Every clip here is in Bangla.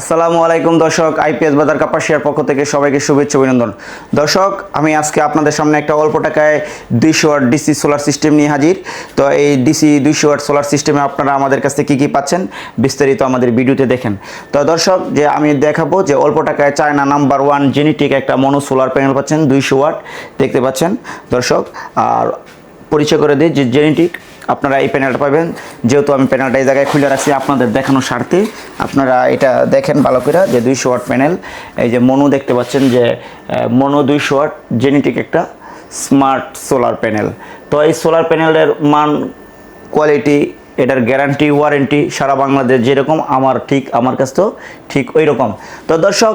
আসসালামু আলাইকুম দর্শক, আইপিএস বাজার কাপাসিয়ার পক্ষ থেকে সবাইকে শুভেচ্ছা অভিনন্দন। দর্শক, আমি আজকে আপনাদের সামনে একটা অল্প টাকায় দুইশো ওয়াট ডিসি সোলার সিস্টেম নিয়ে হাজির। তো এই ডিসি দুইশো ওয়াট সোলার সিস্টেমে আপনারা আমাদের কাছ কী কী পাচ্ছেন, বিস্তারিত আমাদের ভিডিওতে দেখেন। তো দর্শক, যে আমি দেখাবো যে অল্প টাকায় চায়না নাম্বার ওয়ান জেনেটিক একটা মনো সোলার প্যানেল পাচ্ছেন, দুইশো ওয়াট দেখতে পাচ্ছেন। দর্শক, আর পরিচয় করে দিই যে জেনেটিক আপনারা এই প্যানেলটা পাবেন। যেহেতু আমি প্যানেলটা এই জায়গায় খুলে রাখছি, আপনাদের দেখানোর স্বার্থে আপনারা এটা দেখেন ভালো করে, যে দুইশো ওয়াট প্যানেল এই যে মনো দেখতে পাচ্ছেন যে মনো দুইশো ওয়াট জেনেটিক একটা স্মার্ট সোলার প্যানেল তো এই সোলার প্যানেলের মান কোয়ালিটি এটার গ্যারান্টি ওয়ারেন্টি সারা বাংলাদেশ যেরকম, আমার ঠিক, আমার কাছ তো ঠিক ওই রকম তো দর্শক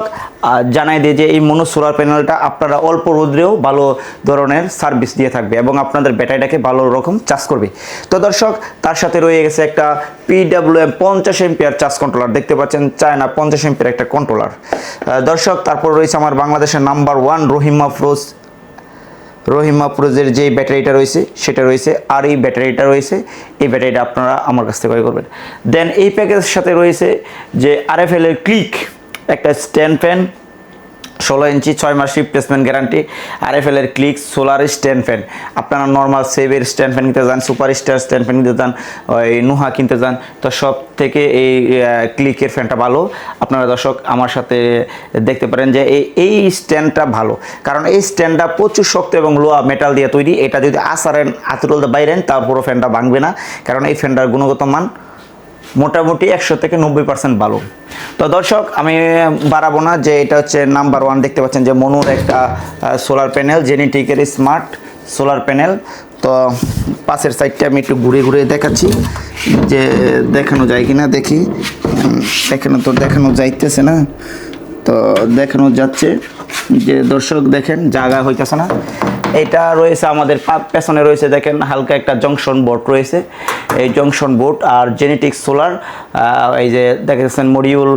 জানাই দিই যে এই মনো সোলার প্যানেলটা আপনারা অল্প রোদ্রেও ভালো ধরনের সার্ভিস দিয়ে থাকবে এবং আপনাদের ব্যাটারিটাকে ভালো রকম চার্জ করবে। তো দর্শক, তার সাথে রয়ে গেছে একটা পিডাব্লিউএম পঞ্চাশ এম্পিয়ার চার্জ কন্ট্রোলার দেখতে পাচ্ছেন চায়না পঞ্চাশ এম্পিয়ার একটা কন্ট্রোলার দর্শক, তারপর রয়েছে আমার বাংলাদেশের নাম্বার ওয়ান রহিমা ফ্রোজ রহিমা প্রোজের যে ব্যাটারিটা রয়েছে, সেটা রয়েছে, আর এই ব্যাটারিটা রয়েছে, এই ব্যাটারিটা আপনারা আমার কাছ থেকে ক্রয় করবেন। দেন এই প্যাকেজের সাথে রয়েছে যে আর এফ এর ক্লিক একটা স্ট্যান্ড ফ্যান ষোলো ইঞ্চি, ছয় মাস রিপ্লেসমেন্ট গ্যারান্টি আর এফ এর ক্লিক সোলার স্ট্যান্ড ফ্যান আপনারা নর্মাল সেভের স্ট্যান্ড ফ্যান কিনতে যান সুপার স্টার স্ট্যান্ড ফ্যান কিনতে যান ওই নুহা কিনতে যান তো সব থেকে এই ক্লিকের ফ্যানটা ভালো। আপনারা দর্শক আমার সাথে দেখতে পারেন যে এই এই স্ট্যান্ডটা ভালো। কারণ এই স্ট্যান্ডটা প্রচুর শক্ত এবং লোহা মেটাল দিয়ে তৈরি। এটা যদি আসারেন আতুরল বাইরেন, তারপরও ফ্যানটা ভাঙবে না। কারণ এই ফ্যানটার গুণগত মান মোটামুটি একশো থেকে নব্বই পার্সেন্ট ভালো। তো দর্শক, আমি বাড়াবো না যে এটা হচ্ছে নাম্বার ওয়ান দেখতে পাচ্ছেন যে মনুর একটা সোলার প্যানেল জেনেটিকের স্মার্ট সোলার প্যানেল তো পাশের সাইডটা আমি একটু ঘুরে ঘুরে দেখাচ্ছি। যে দেখানো যায় কি না দেখি দেখানো তো দেখানো যাইতেছে না। তো দেখানো যাচ্ছে। যে দর্শক দেখেন, জায়গা হইতেছে না। এটা রয়েছে আমাদের পেছনে রয়েছে দেখেন, হালকা একটা জংশন বোর্ড রয়েছে। এই জংশন বোর্ড আর জেনেটিক সোলার এই যে দেখেছেন মডিউল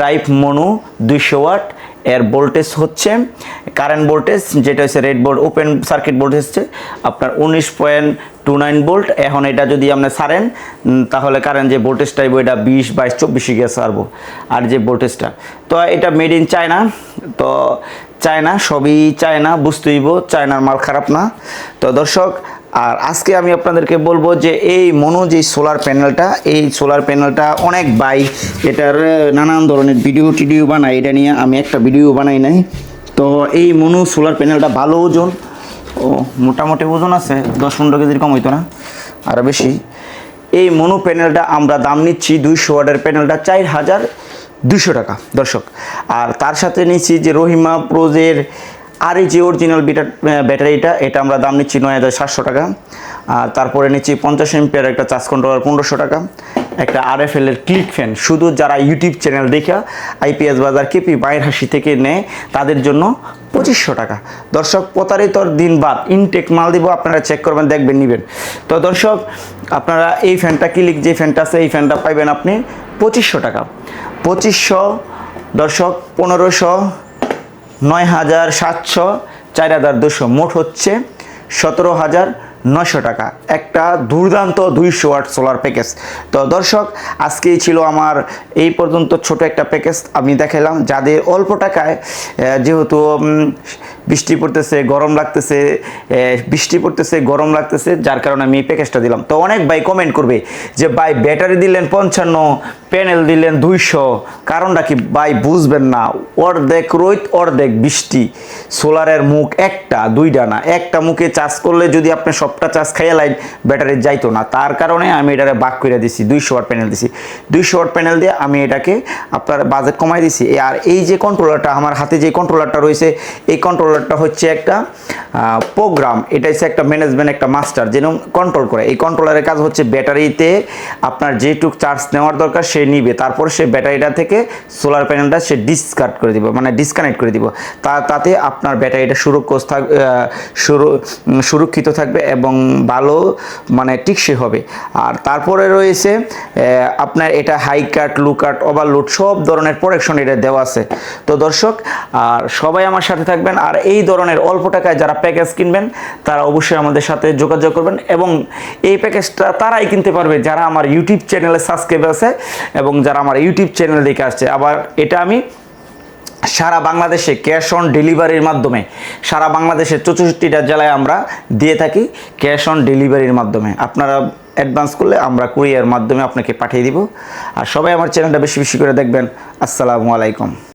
টাইপ মনু দুইশো ওয়াট, এর ভোল্টেজ হচ্ছে কারেন্ট ভোল্টেজ যেটা হচ্ছে red board open circuit voltage হচ্ছে, আপনার উনিশ পয়েন্ট টু নাইন ভোল্ট এখন এটা যদি আপনি সারেন তাহলে কারেন্ট যে ভোল্টেজটা এটা বিশ বাইশ চব্বিশে গিয়ে সারবো আর যে ভোল্টেজটা তো এটা মেড ইন চায়না তো চায়না, সবই চায়না বুঝতেইব চায়নার মাল খারাপ না। তো দর্শক, আর আজকে আমি আপনাদেরকে বলব যে এই মনো যে সোলার প্যানেলটা, এই সোলার প্যানেলটা অনেক বাই এটার নানান ধরনের ভিডিও টিডিও বানাই এটা নিয়ে আমি একটা ভিডিও বানাই নাই। তো এই মনো সোলার প্যানেলটা ভালো ওজন, ও, মোটামুটি ওজন আছে, দশ পনেরো কেজির কম হইতো না আরও বেশি। এই মনো প্যানেলটা আমরা দাম নিচ্ছি দুইশো ওয়াটের প্যানেলটা, চার হাজার দুশো টাকা, দর্শক। আর তার সাথে নিচ্ছি যে রহিমা প্রোজের আর এই যে অরিজিনাল ব্যাটারিটা, এটা আমরা দাম নিচ্ছি নয় হাজার সাতশো টাকা। আর তারপরে নিচ্ছি পঞ্চাশ এমপিয়ার একটা চার্জ কন্ট্রোলার পনেরোশো টাকা। একটা আর এফ এলের ক্লিক ফ্যান শুধু যারা ইউটিউব চ্যানেল দেখা আইপিএস বাজার কেপি বাইর হাসি থেকে নেয়, তাদের জন্য পঁচিশশো টাকা। দর্শক প্রতারিতর দিন বাদ ইনটেক মাল দিব, আপনারা চেক করবেন, দেখবেন, নেবেন। তো দর্শক, আপনারা এই ফ্যানটা ক্লিক যে ফ্যানটা আছে, এই ফ্যানটা পাইবেন আপনি পঁচিশশো টাকা। পঁচিশশো, দর্শক, পনেরোশো, নয় হাজার সাতশো, চার হাজার দুশো। মোট হচ্ছে সতেরো হাজার নশো টাকা। একটা দুর্দান্ত দুইশো ওয়াট সোলার প্যাকেজ তো দর্শক, আজকেই ছিল আমার এই পর্যন্ত ছোট একটা প্যাকেজ আমি দেখালাম যাদের অল্প টাকায় যেহেতু বৃষ্টি পড়তেছে, গরম লাগতেছে বৃষ্টি পড়তেছে, গরম লাগতেছে, যার কারণে আমি এই প্যাকেজটা দিলাম। তো অনেক ভাই কমেন্ট করবে যে, ভাই ব্যাটারি দিলেন পঞ্চান্ন প্যানেল দিলেন দুইশো, কারণটা কি? ভাই, বুঝবেন না, অর্ধেক রোদ অর্ধেক বৃষ্টি। সোলারের মুখ একটা, দুইটা না। একটা মুখে চার্জ করলে যদি আপনি সবটা চার্জ খাইয়া লাইন ব্যাটারি যাইতো না। তার কারণে আমি এটারে বাক করে দিছি দুইশো ওয়াট প্যানেল দিছি। দুইশো ওয়াট প্যানেল দিয়ে আমি এটাকে আপনার বাজেট কমাই দিছি। আর এই যে কন্ট্রোলারটা আমার হাতে যে কন্ট্রোলারটা রয়েছে এই কন্ট্রোলারটা হচ্ছে একটা প্রোগ্রাম এটা হচ্ছে একটা ম্যানেজমেন্ট একটা মাস্টার যেরকম কন্ট্রোল করে। এই কন্ট্রোলারের কাজ হচ্ছে ব্যাটারিতে আপনার যেটুক চার্জ নেওয়ার দরকার সে নিবে। তারপর সে ব্যাটারিটা থেকে সোলার প্যানেলটা সে ডিসকার্ড করে দিব মানে ডিসকানেক্ট করে দিব। তা তাতে আপনার ব্যাটারিটা সুরক্ষিত থাক আহ, সুর- সুরক্ষিত থাকবে এবং এবং ভালো মানে টিকসই হবে। আর তারপরে রয়েছে আপনার এটা হাই কাট লু কাট ওভারলোড সব ধরনের প্রোটেকশন এটা দেওয়া আছে। তো দর্শক, আর সবাই আমার সাথে থাকবেন, আর এই ধরনের অল্প টাকায় যারা প্যাকেজ কিনবেন, তারা অবশ্যই আমাদের সাথে যোগাযোগ করবেন এবং এই প্যাকেজটা তারাই কিনতে পারবে যারা আমার ইউটিউব চ্যানেলে সাবস্ক্রাইব আছে এবং যারা আমার ইউটিউব চ্যানেল দেখে আসছে। আবার এটা আমি সারা বাংলাদেশে ক্যাশ অন ডেলিভারির মাধ্যমে, সারা বাংলাদেশে চৌষট্টিটা জেলায় আমরা দিয়ে থাকি ক্যাশ অন ডেলিভারির মাধ্যমে। আপনারা অ্যাডভান্স করলে আমরা কুরিয়ার মাধ্যমে আপনাকে পাঠিয়ে দিব। আর সবাই আমার চ্যানেলটা বেশি বেশি করে দেখবেন। আসসালামু আলাইকুম।